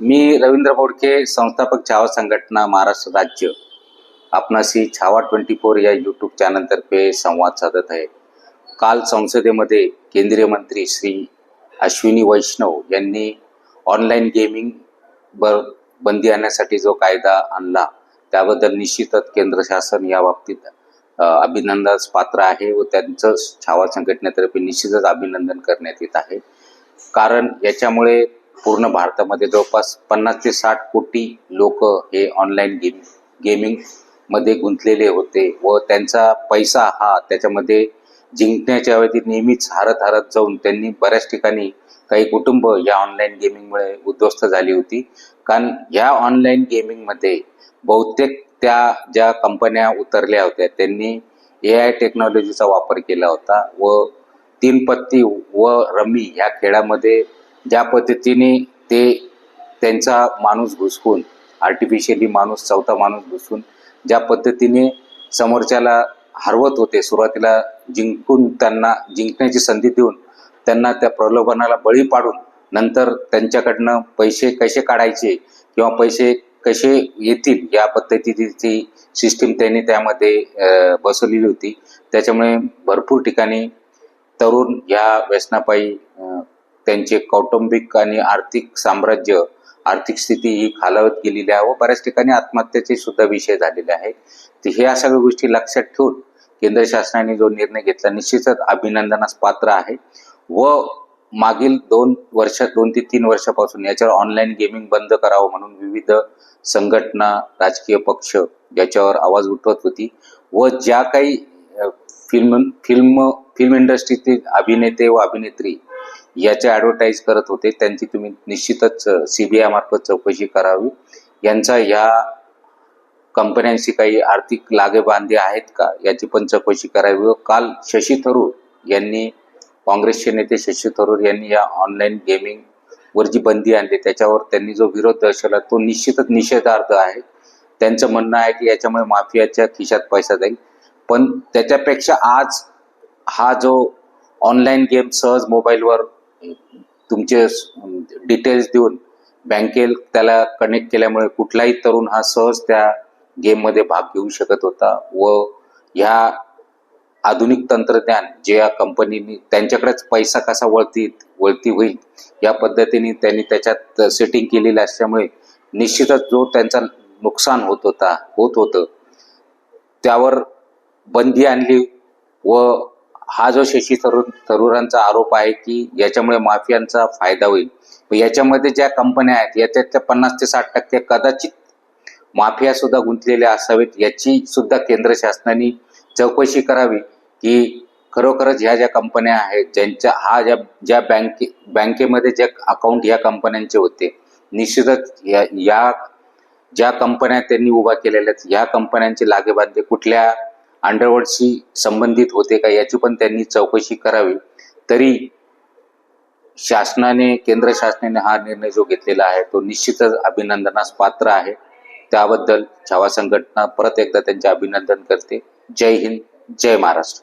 मी रवींद्र बोडके संस्थापक छावा संघटना महाराष्ट्र राज्य. आपणाशी छावा ट्वेंटी फोर या यूट्यूब चॅनलतर्फे संवाद साधत आहे. काल संसदेमध्ये केंद्रीय मंत्री श्री अश्विनी वैष्णव यांनी ऑनलाईन गेमिंग बर बंदी आणण्यासाठी जो कायदा आणला त्याबद्दल निश्चितच केंद्र शासन या बाबतीत अभिनंदनास पात्र आहे व त्यांचं छावा संघटनेतर्फे निश्चितच अभिनंदन करण्यात येत आहे. कारण याच्यामुळे पूर्ण भारतामध्ये जवळपास पन्नास ते साठ कोटी लोक हे ऑनलाईन गेम गेमिंगमध्ये गुंतलेले होते व त्यांचा पैसा हा त्याच्यामध्ये जिंकण्याच्या वेळी नेहमीच हरत हरत जाऊन त्यांनी बऱ्याच ठिकाणी काही कुटुंब या ऑनलाईन गेमिंगमुळे उद्ध्वस्त झाली होती. कारण या ऑनलाईन गेमिंगमध्ये बहुतेक त्या ज्या कंपन्या उतरल्या होत्या त्यांनी ए आय टेक्नॉलॉजीचा वापर केला होता व तीन पत्ती व रमी ह्या खेळामध्ये ज्या पद्धतीने ते त्यांचा माणूस घुसवून आर्टिफिशियली माणूस चौथा माणूस घुसून ज्या पद्धतीने समोरच्याला हरवत होते सुरुवातीला जिंकून त्यांना जिंकण्याची संधी देऊन त्यांना त्या प्रलोभनाला बळी पाडून नंतर त्यांच्याकडनं पैसे कसे काढायचे किंवा पैसे कसे येतील या पद्धतीची सिस्टीम त्यांनी त्यामध्ये बसवलेली होती. त्याच्यामुळे भरपूर ठिकाणी तरुण या व्यसनापायी त्यांचे कौटुंबिक आणि आर्थिक साम्राज्य आर्थिक स्थिती ही खालावत गेलेली आहे व बऱ्याच ठिकाणी आत्महत्येचे सुद्धा विषय झालेले आहे तर ह्या सगळ्या गोष्टी लक्षात ठेवून केंद्र शासनाने जो निर्णय घेतला निश्चितच अभिनंदनास पात्र आहे. व मागील दोन वर्ष दोन ते तीन वर्षापासून याच्यावर ऑनलाईन गेमिंग बंद करावं म्हणून विविध संघटना राजकीय पक्ष याच्यावर आवाज उठवत होती. व ज्या काही फिल्म फिल्म फिल्म इंडस्ट्रीतील अभिनेते व अभिनेत्री याचे ॲडव्हर्टाईज करत होते. त्यांची तुम्ही निश्चितच सीबीआय मार्फत चौकशी करावी. यांचा या कंपन्यांशी काही आर्थिक लागेबांधे आहेत का याची पण चौकशी करावी. व काल शशी थरूर यांनी काँग्रेसचे नेते शशी थरूर यांनी या ऑनलाईन गेमिंग वर जी बंदी आणली त्याच्यावर त्यांनी जो विरोध दर्शवला तो निश्चितच निषेधार्थ आहे. त्यांचं म्हणणं आहे की याच्यामुळे माफियाच्या खिशात पैसा जाईल. पण त्याच्यापेक्षा आज हा जो ऑनलाईन गेम सहज मोबाईलवर तुमचे डिटेल्स देऊन बँकेल त्याला कनेक्ट केल्यामुळे कुठलाही तरुण हा सहज त्या गेममध्ये भाग घेऊ शकत होता व ह्या आधुनिक तंत्रज्ञान जे या कंपनीनी त्यांच्याकडेच पैसा कसा वळती वळती होईल या पद्धतीने त्यांनी त्याच्यात सेटिंग केलेली असल्यामुळे निश्चितच जो त्यांचा नुकसान होत होता होत होतं त्यावर बंदी आणली व हा जो शशी थरूर थरूरांचा आरोप आहे की याच्यामुळे माफियांचा फायदा होईल. याच्यामध्ये ज्या कंपन्या आहेत याच्यातल्या पन्नास ते साठ टक्के कदाचित माफिया सुद्धा गुंतलेल्या असावेत याची सुद्धा केंद्र शासनाने चौकशी करावी की खरोखरच ह्या ज्या कंपन्या आहेत ज्यांच्या हा ज्या ज्या बँके बँकेमध्ये जे अकाउंट ह्या कंपन्यांचे होते निश्चितच या या ज्या कंपन्या त्यांनी उभा केलेल्या आहेत या कंपन्यांचे लागेबांधे कुठल्या अंडरवर्ल्डशी संबंधित होते का याची पण त्यांनी चौकशी करावी. तरी शासनाने केंद्र शासनाने हा निर्णय जो घेतलेला आहे तो निश्चितच अभिनंदनास पात्र आहे. त्याबद्दल छावा संघटना परत एकदा त्यांचे अभिनंदन करते. जय हिंद जय महाराष्ट्र.